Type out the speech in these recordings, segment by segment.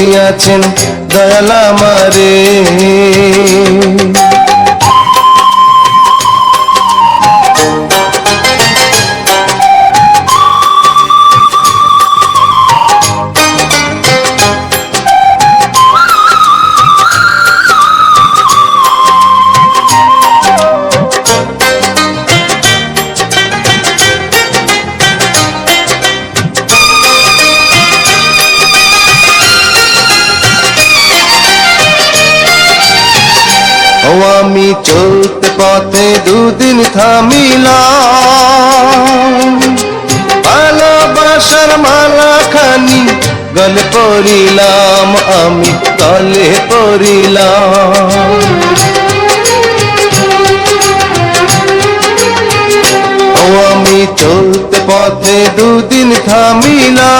দিয়াছেন দয়াল আমারে। ও আমি চলতে পথে দুদিন থামিলাম। ভালোবাসার মালা খানি গলে পড়িলাম আমি, গলে পড়িলাম। ও আমি চলতে পথে দুদিন থামিলাম।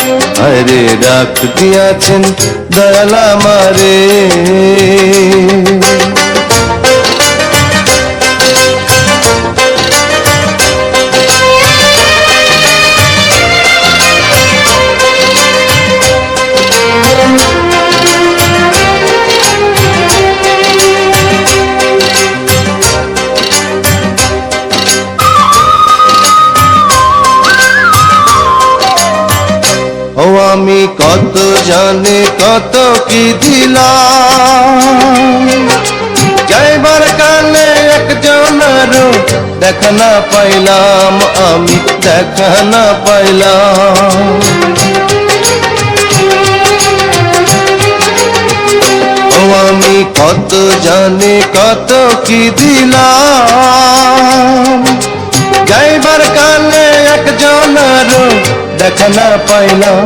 আরে ডাক দিয়াছেন দয়ালা মারে আমি কত জানে কত কি দিলাম। যাইবার কালে একজনের দেখা না পাইলাম, আমি দেখা না পাইলাম। আমি কত জানে কত কি দিলাম। যাইবার কালে একজনের দেখা পাইলাম।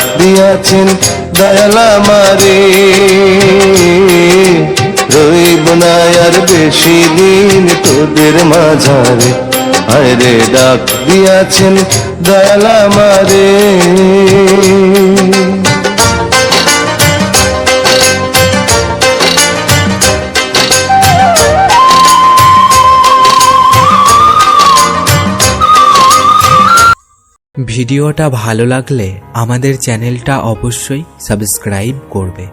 দিয়াছেন দয়ালা মারে রইব না আর বেশি দিন তোদের মাঝারে। আরে ডাক দিয়াছেন দয়ালা মারে ভিডিওটা ভালো লাগলে আমাদের চ্যানেলটা অবশ্যই সাবস্ক্রাইব করবে।